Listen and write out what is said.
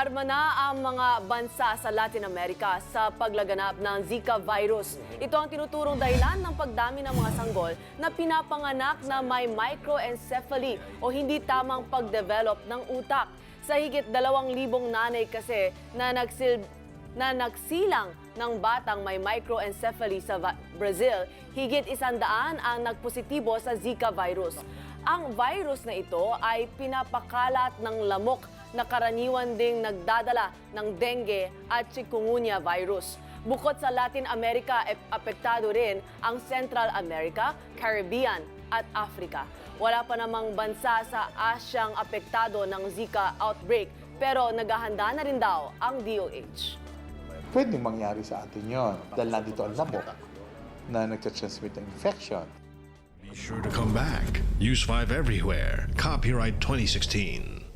Nag-aarma na ang mga bansa sa Latin America sa paglaganap ng Zika virus. Ito ang tinuturong dahilan ng pagdami ng mga sanggol na pinapanganak na may microencephaly o hindi tamang pagdevelop ng utak. Sa higit dalawang libong nanay kasi na nagsil na nagsilang ng batang may microencephaly sa Brazil, higit isandaan ang nagpositibo sa Zika virus. Ang virus na ito ay pinapakalat ng lamok na karaniwan ding nagdadala ng dengue at chikungunya virus. Bukod sa Latin America, ep- apektado rin ang Central America, Caribbean at Africa. Wala pa namang bansa sa Asyang apektado ng Zika outbreak pero naghahanda na rin daw ang DOH. Pwedeng mangyari sa atin yon dahil nandito ang lamok na nagtatransmit ng infection. Be sure to come back. Use 5 everywhere. Copyright 2016.